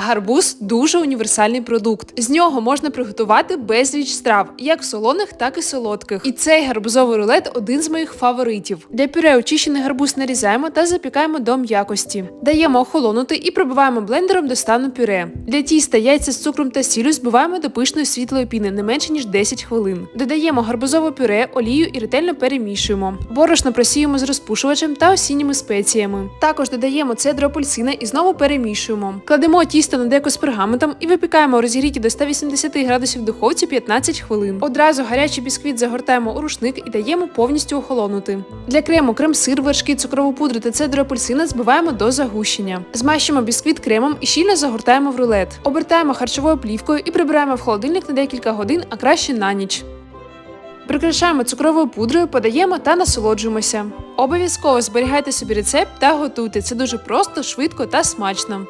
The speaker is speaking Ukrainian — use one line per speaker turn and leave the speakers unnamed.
Гарбуз дуже універсальний продукт. З нього можна приготувати безліч страв, як солоних, так і солодких. І цей гарбузовий рулет один з моїх фаворитів. Для пюре очищений гарбуз нарізаємо та запікаємо до м'якості. Даємо охолонути і пробиваємо блендером до стану пюре. Для тіста яйця з цукром та сіллю збиваємо до пишної світлої піни не менше ніж 10 хвилин. Додаємо гарбузове пюре, олію і ретельно перемішуємо. Борошно просіємо з розпушувачем та осінніми спеціями. Також додаємо цедру апельсина і знову перемішуємо. Кладемо тісто на деко з пергаментом і випікаємо у розігріті до 180 градусів духовці 15 хвилин. Одразу гарячий бісквіт загортаємо у рушник і даємо повністю охолонути. Для крему крем-сир, вершки, цукрову пудру та цедру апельсина збиваємо до загущення. Змащуємо бісквіт кремом і щільно загортаємо в рулет. Обертаємо харчовою плівкою і прибираємо в холодильник на декілька годин, а краще на ніч. Прикрашаємо цукровою пудрою, подаємо та насолоджуємося. Обов'язково зберігайте собі рецепт та готуйте. Це дуже просто, швидко та смачно.